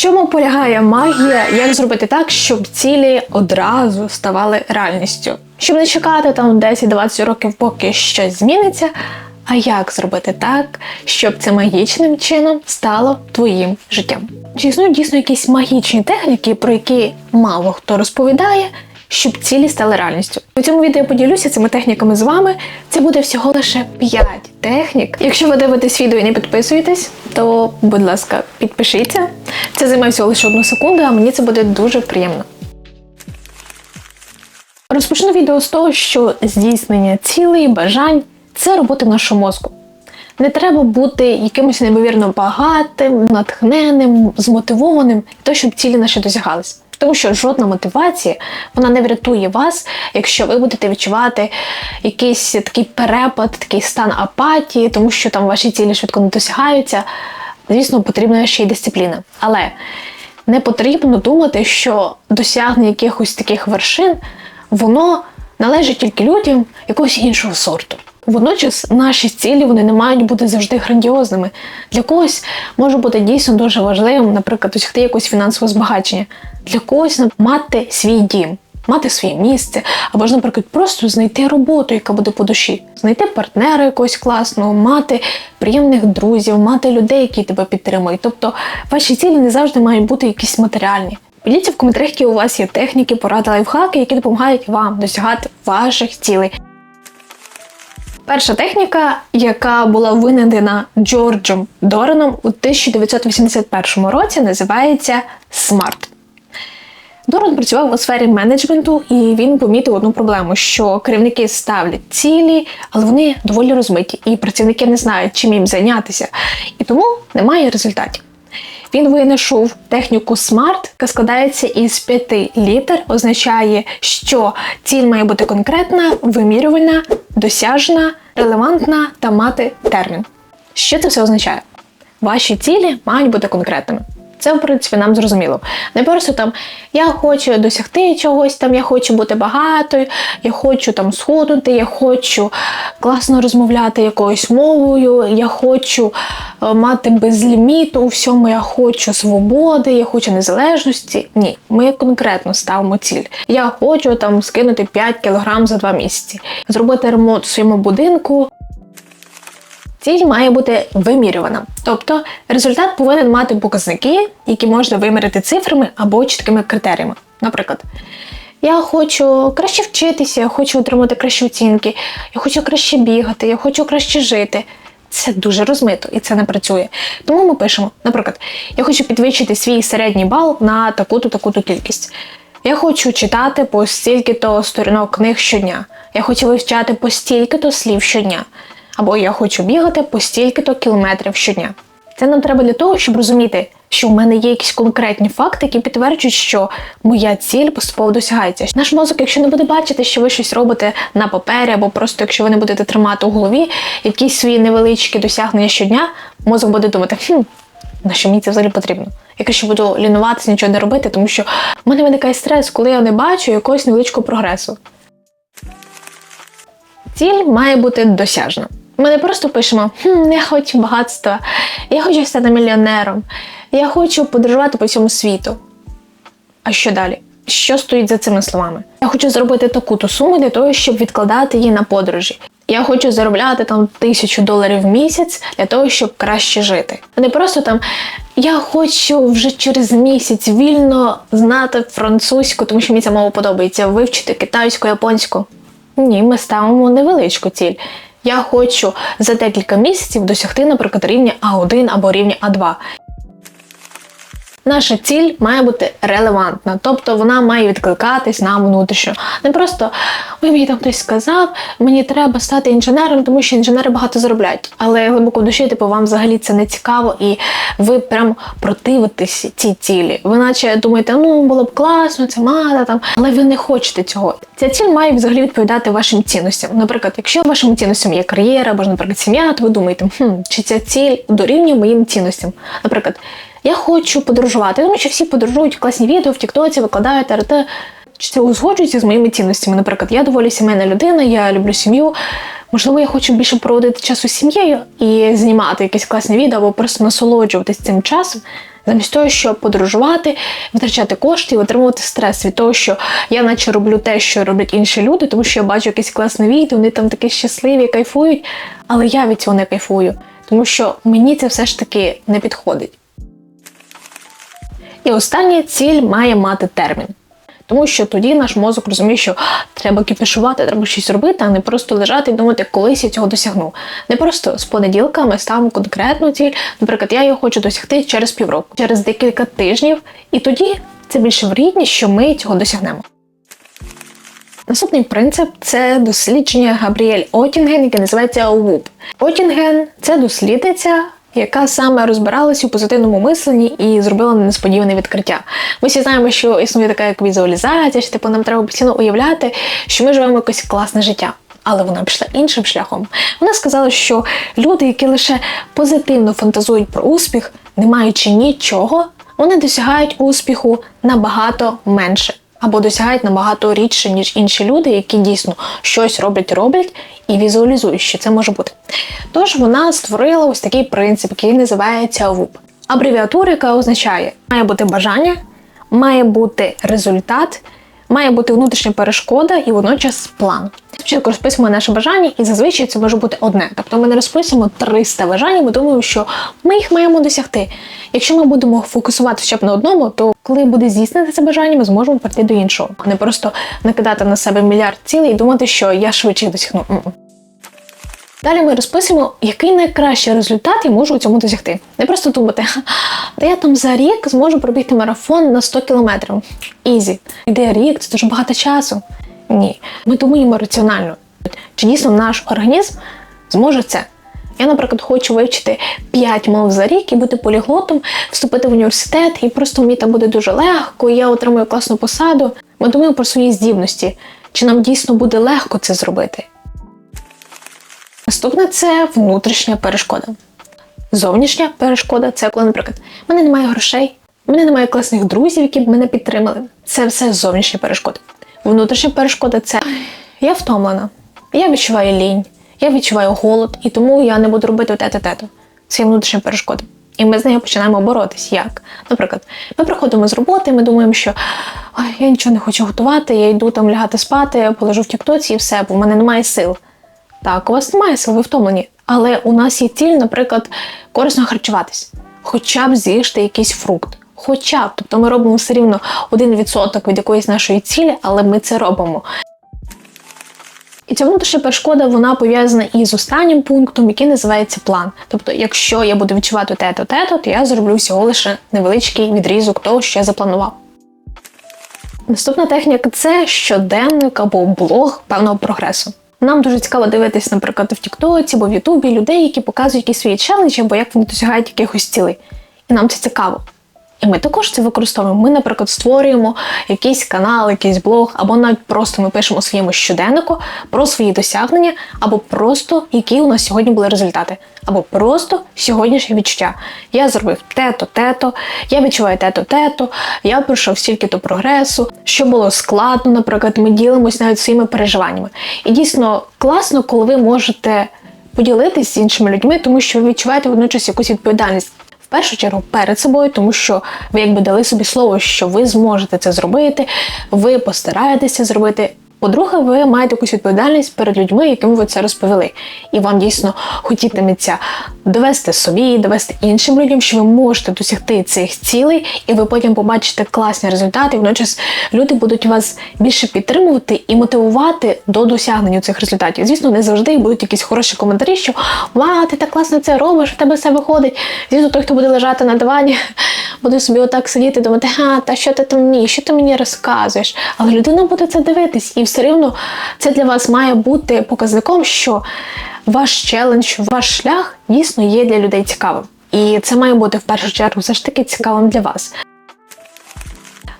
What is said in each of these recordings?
чому полягає магія? Як зробити так, щоб цілі одразу ставали реальністю? Щоб не чекати там 10-20 років, поки щось зміниться. А як зробити так, щоб це магічним чином стало твоїм життям? Чи існують дійсно якісь магічні техніки, про які мало хто розповідає, щоб цілі стали реальністю? У цьому відео поділюся цими техніками з вами. Це буде всього лише 5 технік. Якщо ви дивитесь відео і не підписуєтесь, то, будь ласка, підпишіться. Це займає всього лише одну секунду, а мені це буде дуже приємно. Розпочну відео з того, що здійснення цілей, бажань це робота нашого мозку. Не треба бути якимось неймовірно багатим, натхненним, змотивованим того, щоб цілі наші досягались. Тому що жодна мотивація вона не врятує вас, якщо ви будете відчувати якийсь такий перепад, такий стан апатії, тому що там ваші цілі швидко не досягаються. Звісно, потрібна ще й дисципліна. Але не потрібно думати, що досягнення якихось таких вершин воно належить тільки людям якогось іншого сорту. Водночас наші цілі вони не мають бути завжди грандіозними. Для когось може бути дійсно дуже важливим, наприклад, досягти якогось фінансового збагачення. Для когось мати свій дім, мати своє місце, або ж, наприклад, просто знайти роботу, яка буде по душі, знайти партнера якогось класного, мати приємних друзів, мати людей, які тебе підтримують. Тобто ваші цілі не завжди мають бути якісь матеріальні. Поділіться в коментарях, які у вас є техніки, поради, лайфхаки, які допомагають вам досягати ваших цілей. Перша техніка, яка була винайдена Джорджем Дореном у 1981 році, називається SMART. Дорон працював у сфері менеджменту, і він помітив одну проблему: що керівники ставлять цілі, але вони доволі розмиті, і працівники не знають, чим їм зайнятися, і тому немає результатів. Він винайшов техніку SMART, яка складається із п'яти літер, означає, що ціль має бути конкретна, вимірювальна, досяжна, релевантна та мати термін. Що це все означає? Ваші цілі мають бути конкретними. Це, в принципі, нам зрозуміло. Не просто там я хочу досягти чогось, там я хочу бути багатою, я хочу там сходити, я хочу класно розмовляти якоюсь мовою, я хочу е, мати безліміту у всьому, я хочу свободи, я хочу незалежності. Ні, ми конкретно ставимо ціль. Я хочу там скинути 5 кг за 2 місяці, зробити ремонт у своєму будинку. Ціль має бути вимірювана, тобто результат повинен мати показники, які можна вимірити цифрами або чіткими критеріями. Наприклад, я хочу краще вчитися, я хочу отримати кращі оцінки, я хочу краще бігати, я хочу краще жити. Це дуже розмито і це не працює. Тому ми пишемо, наприклад, я хочу підвищити свій середній бал на таку-то таку-то кількість. Я хочу читати по стільки-то сторінок книг щодня. Я хочу вивчати по стільки-то слів щодня або я хочу бігати по стільки-то кілометрів щодня. Це нам треба для того, щоб розуміти, що в мене є якісь конкретні факти, які підтверджують, що моя ціль поступово досягається. Наш мозок, якщо не буде бачити, що ви щось робите на папері, або просто якщо ви не будете тримати у голові якісь свої невеличкі досягнення щодня, мозок буде думати, хм, на що мені це взагалі потрібно? Я буду лінуватися, нічого не робити, тому що в мене виникає стрес, коли я не бачу якогось невеличкого прогресу. Ціль має бути досяжна. Ми не просто пишемо хм, я хочу багатства, я хочу стати мільйонером, я хочу подорожувати по всьому світу. А що далі? Що стоїть за цими словами? Я хочу зробити таку-то суму для того, щоб відкладати її на подорожі. Я хочу заробляти там тисячу доларів в місяць для того, щоб краще жити. Не просто там я хочу вже через місяць вільно знати французьку, тому що мені ця мова подобається, вивчити китайську, японську. Ні, ми ставимо невеличку ціль. Я хочу за декілька місяців досягти, наприклад, рівня А1 або рівня А2. Наша ціль має бути релевантна, тобто вона має відкликатись нам внутрішньо. Не просто ой, мені там хтось сказав, мені треба стати інженером, тому що інженери багато заробляють. Але глибоко в душі, типу, вам взагалі це не цікаво, і ви прям противитесь цій цілі. Ви наче думаєте, ну було б класно, це мало там, але ви не хочете цього. Ця ціль має взагалі відповідати вашим цінностям. Наприклад, якщо вашим цінностям є кар'єра, або, ж, наприклад, сім'я, то ви думаєте, хм, чи ця ціль дорівнює моїм цінностям. Наприклад. Я хочу подорожувати. Я думаю, що всі подорожують класні відео в Тіктоці, викладають РТ. Чи це узгоджується з моїми цінностями? Наприклад, я доволі сімейна людина, я люблю сім'ю. Можливо, я хочу більше проводити часу з сім'єю і знімати якісь класні відео або просто насолоджуватись цим часом. Замість того, щоб подорожувати, витрачати кошти і отримувати стрес від того, що я наче роблю те, що роблять інші люди, тому що я бачу якесь класне відео, вони там такі щасливі, кайфують, але я від цього не кайфую, тому що мені це все ж таки не підходить. І остання ціль має мати термін. Тому що тоді наш мозок розуміє, що треба кіпішувати, треба щось робити, а не просто лежати і думати, колись я цього досягну. Не просто з понеділка ми ставимо конкретну ціль. Наприклад, я його хочу досягти через півроку, через декілька тижнів, і тоді це більше врідність, що ми цього досягнемо. Наступний принцип це дослідження Габріель Отінген, яке називається ВУП. Отінген це дослідниця, яка саме розбиралась у позитивному мисленні і зробила несподіване відкриття. Ми всі знаємо, що існує така як візуалізація, що типу нам треба постійно уявляти, що ми живемо якесь класне життя. Але вона пішла іншим шляхом. Вона сказала, що люди, які лише позитивно фантазують про успіх, не маючи нічого, вони досягають успіху набагато менше або досягають набагато рідше, ніж інші люди, які дійсно щось роблять, роблять і візуалізують, що це може бути. Тож вона створила ось такий принцип, який називається ВУП. Абревіатура, яка означає, має бути бажання, має бути результат, має бути внутрішня перешкода і водночас план. Спочатку розписуємо наше бажання, і зазвичай це може бути одне. Тобто ми не розписуємо 300 бажань, ми думаємо, що ми їх маємо досягти. Якщо ми будемо фокусувати хоча б на одному, то коли буде здійснити це бажання, ми зможемо перейти до іншого, а не просто накидати на себе мільярд цілей і думати, що я швидше їх досягну. Далі ми розписуємо, який найкращий результат я можу у цьому досягти. Не просто думати, та я там за рік зможу пробігти марафон на 100 кілометрів. Ізі. Іде рік, це дуже багато часу. Ні. Ми думаємо раціонально. Чи дійсно наш організм зможе це? Я, наприклад, хочу вивчити 5 мов за рік і бути поліглотом, вступити в університет, і просто мені там буде дуже легко, і я отримую класну посаду. Ми думаємо про свої здібності. Чи нам дійсно буде легко це зробити? Наступне це внутрішня перешкода. Зовнішня перешкода це коли, наприклад, в мене немає грошей, в мене немає класних друзів, які б мене підтримали. Це все зовнішня перешкода. Внутрішня перешкода це я втомлена, я відчуваю лінь, я відчуваю голод, і тому я не буду робити те-те-те. Це є внутрішня перешкода. І ми з нею починаємо боротись. Як? Наприклад, ми приходимо з роботи, ми думаємо, що Ой, я нічого не хочу готувати, я йду там лягати спати, полежу в тіктоці і все, бо в мене немає сил. Так, у вас немає сил, ви втомлені. Але у нас є ціль, наприклад, корисно харчуватись. Хоча б з'їжте якийсь фрукт. Хоча б, тобто ми робимо все рівно 1% від якоїсь нашої цілі, але ми це робимо. І ця внутрішня перешкода вона пов'язана із останнім пунктом, який називається план. Тобто, якщо я буду відчувати те-то, те-то, то я зроблю всього лише невеличкий відрізок того, що я запланував. Наступна техніка це щоденник або блог певного прогресу. Нам дуже цікаво дивитись, наприклад, в Тіктоці або в Ютубі людей, які показують якісь свої челенджі, або як вони досягають якихось цілей. І нам це цікаво. І ми також це використовуємо. Ми, наприклад, створюємо якийсь канал, якийсь блог, або навіть просто ми пишемо своєму щоденнику про свої досягнення, або просто які у нас сьогодні були результати, або просто сьогоднішнє відчуття. Я зробив те-то, те-то, я відчуваю те-то, те-то, я пройшов стільки-то прогресу, що було складно, наприклад, ми ділимося навіть своїми переживаннями. І дійсно класно, коли ви можете поділитись з іншими людьми, тому що ви відчуваєте водночас якусь відповідальність першу чергу перед собою, тому що ви якби дали собі слово, що ви зможете це зробити, ви постараєтеся зробити. По-друге, ви маєте якусь відповідальність перед людьми, яким ви це розповіли. І вам дійсно хотітиметься довести собі, довести іншим людям, що ви можете досягти цих цілей, і ви потім побачите класні результати. І водночас люди будуть вас більше підтримувати і мотивувати до досягнення цих результатів. Звісно, не завжди будуть якісь хороші коментарі, що Вау, ти так класно це робиш, в тебе все виходить. Звісно, той, хто буде лежати на дивані, буде собі отак сидіти, думати, а, та що ти там мені, що ти мені розказуєш? Але людина буде це дивитись, і все рівно це для вас має бути показником, що ваш челендж, ваш шлях дійсно є для людей цікавим. І це має бути в першу чергу все ж таки цікавим для вас.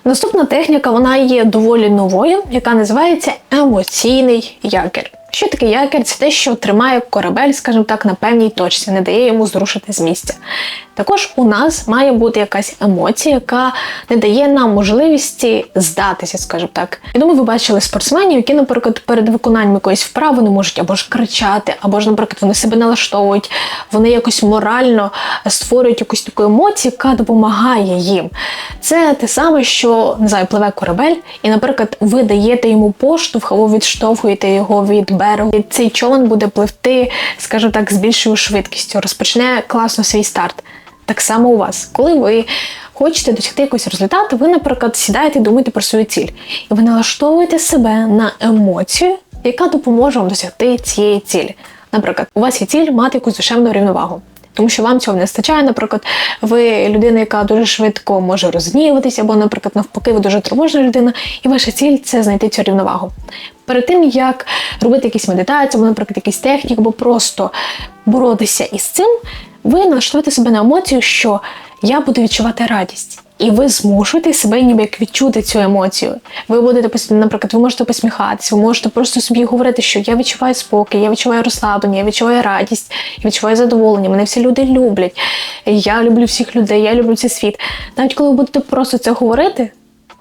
Наступна техніка вона є доволі новою, яка називається емоційний якір. Що таке якір? Це те, що тримає корабель, скажімо так, на певній точці, не дає йому зрушити з місця. Також у нас має бути якась емоція, яка не дає нам можливості здатися, скажімо так. Я думаю, ви бачили спортсменів, які, наприклад, перед виконанням якоїсь вправи не можуть або ж кричати, або ж, наприклад, вони себе налаштовують, вони якось морально створюють якусь таку емоцію, яка допомагає їм. Це те саме, що не знаю, пливе корабель, і, наприклад, ви даєте йому поштовх, або відштовхуєте його від берегу. І цей човен буде пливти, скажімо так, з більшою швидкістю, розпочне класно свій старт. Так само у вас, коли ви хочете досягти якогось результату, ви, наприклад, сідаєте і думаєте про свою ціль, і ви налаштовуєте себе на емоцію, яка допоможе вам досягти цієї цілі. Наприклад, у вас є ціль мати якусь душевну рівновагу. Тому що вам цього не вистачає, наприклад, ви людина, яка дуже швидко може розгніватися, або, наприклад, навпаки, ви дуже тривожна людина, і ваша ціль це знайти цю рівновагу. Перед тим як робити якісь медитації, або, наприклад, якісь техніки, або просто боротися із цим, ви налаштуєте себе на емоцію, що я буду відчувати радість. І ви змушуєте себе ніби як відчути цю емоцію. Ви будете наприклад, ви можете посміхатися, ви можете просто собі говорити, що я відчуваю спокій, я відчуваю розслаблення, я відчуваю радість, я відчуваю задоволення. Мене всі люди люблять. Я люблю всіх людей, я люблю цей світ. Навіть коли ви будете просто це говорити.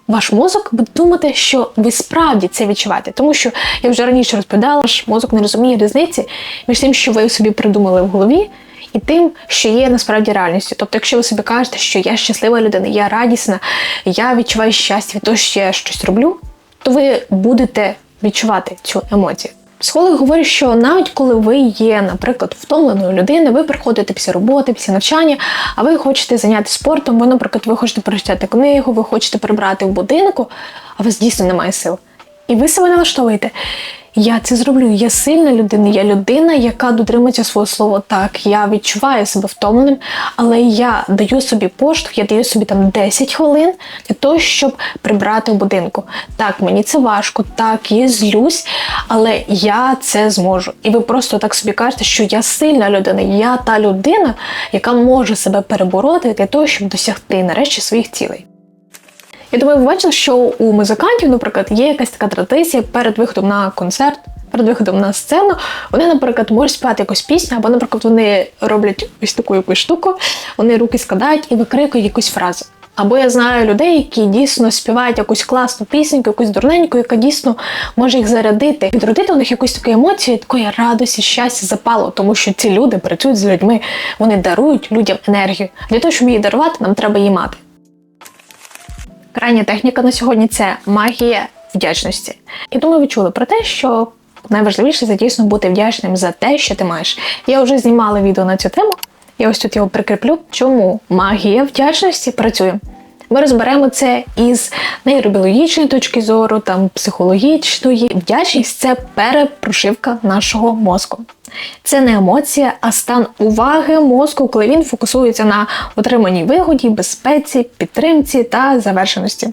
Ваш мозок буде думати, що ви справді це відчуваєте, тому що я вже раніше розповідала, ваш мозок не розуміє різниці між тим, що ви собі придумали в голові, і тим, що є насправді реальністю. Тобто, якщо ви собі кажете, що я щаслива людина, я радісна, я відчуваю щастя від того, що я щось роблю, то ви будете відчувати цю емоцію. Психологи говорять, що навіть коли ви є, наприклад, втомленою людиною, ви приходите після роботи, після навчання, а ви хочете зайнятися спортом, бо, наприклад, ви хочете прочитати книгу, ви хочете прибрати в будинку, а у вас дійсно немає сил. І ви себе налаштовуєте. Я це зроблю. Я сильна людина, я людина, яка дотримується свого слова. Так, я відчуваю себе втомленим, але я даю собі поштовх, я даю собі там 10 хвилин для того, щоб прибрати в будинку. Так, мені це важко, так, я злюсь, але я це зможу. І ви просто так собі кажете, що я сильна людина, я та людина, яка може себе перебороти для того, щоб досягти нарешті своїх цілей. Я думаю, ви бачили, що у музикантів, наприклад, є якась така традиція перед виходом на концерт, перед виходом на сцену. Вони, наприклад, можуть співати якусь пісню, або, наприклад, вони роблять ось таку якусь штуку, вони руки складають і викрикують якусь фразу. Або я знаю людей, які дійсно співають якусь класну пісеньку, якусь дурненьку, яка дійсно може їх зарядити, відродити у них якусь таку емоцію, такої радості, щастя, запалу, тому що ці люди працюють з людьми, вони дарують людям енергію. Для того, щоб її дарувати, нам треба її мати. Крайня техніка на сьогодні це магія вдячності. І думаю, ви чули про те, що найважливіше це дійсно бути вдячним за те, що ти маєш. Я вже знімала відео на цю тему, я ось тут його прикріплю. Чому магія вдячності працює? Ми розберемо це із нейробіологічної точки зору, там психологічної. Вдячність це перепрошивка нашого мозку. Це не емоція, а стан уваги мозку, коли він фокусується на отриманій вигоді, безпеці, підтримці та завершеності.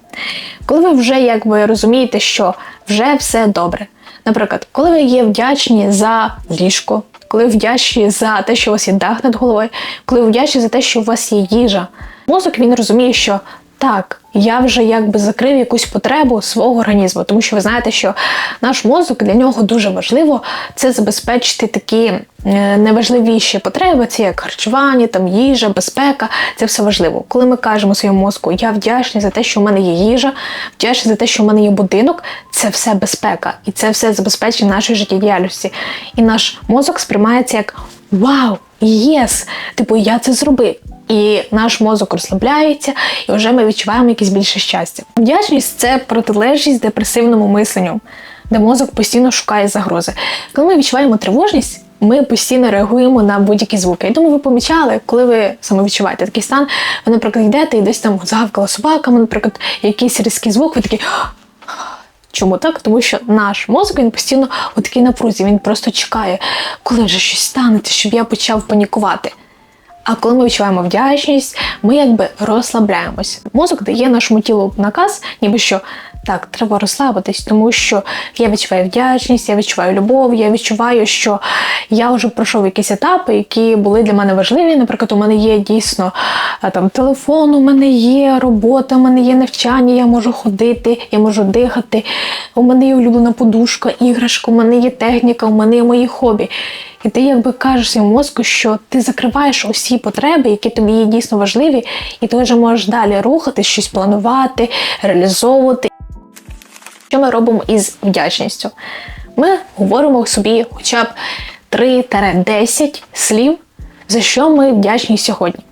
Коли ви вже якби розумієте, що вже все добре. Наприклад, коли ви є вдячні за ліжко, коли ви вдячні за те, що у вас є дах над головою, коли ви вдячні за те, що у вас є їжа, мозок він розуміє, що так, я вже якби закрив якусь потребу свого організму, тому що ви знаєте, що наш мозок для нього дуже важливо це забезпечити такі е, найважливіші потреби, це як харчування, там їжа, безпека. Це все важливо. Коли ми кажемо своєму мозку, я вдячний за те, що в мене є їжа, вдячний за те, що в мене є будинок, це все безпека, і це все забезпечення нашої життєдіяльності. І наш мозок сприймається як Вау, єс! Типу, я це зробив. І наш мозок розслабляється, і вже ми відчуваємо якесь більше щастя. Вдячність це протилежність депресивному мисленню, де мозок постійно шукає загрози. Коли ми відчуваємо тривожність, ми постійно реагуємо на будь-які звуки. Я думаю, ви помічали, коли ви саме відчуваєте такий стан, ви, наприклад, йдете і десь там загавкала собаками, наприклад, якийсь різкий звук, ви такі. Чому так? Тому що наш мозок він постійно у такій напрузі, він просто чекає, коли вже щось станеться, щоб я почав панікувати. А коли ми відчуваємо вдячність, ми якби розслабляємось. Мозок дає нашому тілу наказ, ніби що Так, треба розслабитись, тому що я відчуваю вдячність, я відчуваю любов, я відчуваю, що я вже пройшов якісь етапи, які були для мене важливі. Наприклад, у мене є дійсно е, там телефон, у мене є робота, у мене є навчання, я можу ходити, я можу дихати. У мене є улюблена подушка, іграшка, у мене є техніка, у мене є мої хобі. І ти якби кажеш своєму мозку, що ти закриваєш усі потреби, які тобі є дійсно важливі, і ти вже можеш далі рухати, щось планувати, реалізовувати. Що ми робимо із вдячністю? Ми говоримо собі хоча б 3-10 слів, за що ми вдячні сьогодні.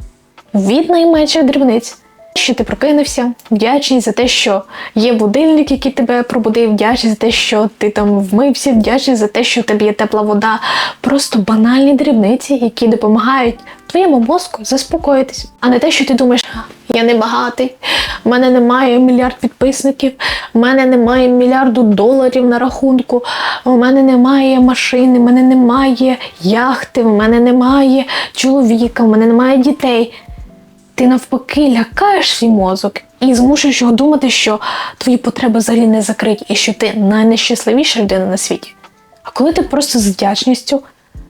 Від найменших дрібниць. Що ти прокинувся, вдячність за те, що є будильник, який тебе пробудив, вдячність за те, що ти там вмився, вдячність за те, що в тебе є тепла вода. Просто банальні дрібниці, які допомагають твоєму мозку заспокоїтись, а не те, що ти думаєш, я не багатий, в мене немає мільярд підписників, в мене немає мільярду доларів на рахунку, у мене немає машини, в мене немає яхти, в мене немає чоловіка, в мене немає дітей. Ти навпаки лякаєш свій мозок і змушуєш його думати, що твої потреби взагалі не закриті і що ти найнещасливіша людина на світі. А коли ти просто з вдячністю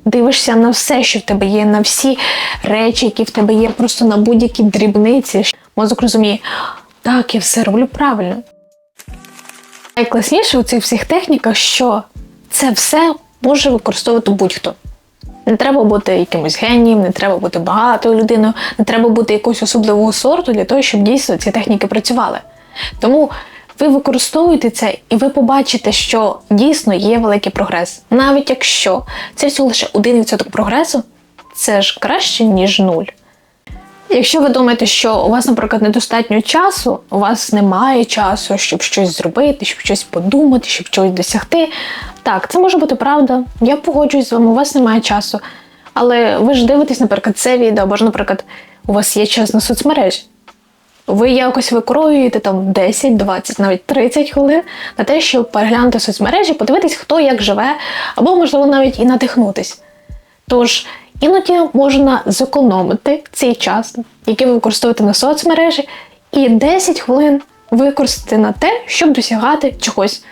дивишся на все, що в тебе є, на всі речі, які в тебе є, просто на будь-які дрібниці, мозок розуміє, так, я все роблю правильно. Найкласніше у цих всіх техніках, що це все може використовувати будь-хто. Не треба бути якимось генієм, не треба бути багатою людиною, не треба бути якогось особливого сорту для того, щоб дійсно ці техніки працювали. Тому ви використовуєте це і ви побачите, що дійсно є великий прогрес. Навіть якщо це всього лише 1% прогресу, це ж краще, ніж нуль. Якщо ви думаєте, що у вас, наприклад, недостатньо часу, у вас немає часу, щоб щось зробити, щоб щось подумати, щоб щось досягти. Так, це може бути правда. Я погоджуюсь з вами, у вас немає часу. Але ви ж дивитесь, наприклад, це відео, або ж, наприклад, у вас є час на соцмережі. Ви якось викроюєте там 10, 20, навіть 30 хвилин на те, щоб переглянути соцмережі, подивитись, хто як живе, або, можливо, навіть і надихнутись. Тож, іноді можна зекономити цей час, який ви використовуєте на соцмережі, і 10 хвилин використати на те, щоб досягати чогось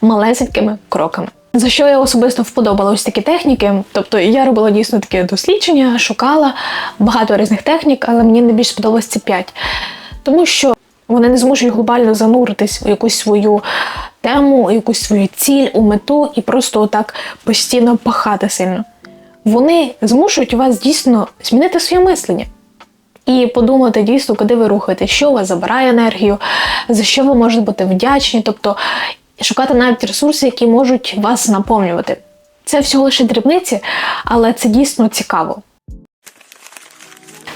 малесенькими кроками. За що я особисто вподобала ось такі техніки. Тобто я робила дійсно таке дослідження, шукала багато різних технік, але мені найбільш сподобалось ці 5. Тому що вони не зможуть глобально зануритись у якусь свою тему, у якусь свою ціль, у мету і просто отак постійно пахати сильно. Вони змушують вас дійсно змінити своє мислення. І подумати дійсно, куди ви рухаєте, що у вас забирає енергію, за що ви можете бути вдячні, тобто шукати навіть ресурси, які можуть вас наповнювати. Це всього лише дрібниці, але це дійсно цікаво.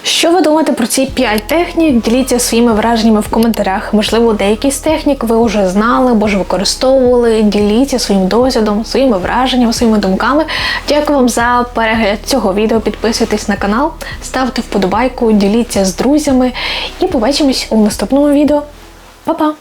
Що ви думаєте про ці 5 технік? Діліться своїми враженнями в коментарях. Можливо, деякі з технік ви вже знали або ж використовували. Діліться своїм досвідом, своїми враженнями, своїми думками. Дякую вам за перегляд цього відео. Підписуйтесь на канал, ставте вподобайку, діліться з друзями і побачимось у наступному відео. Па-па!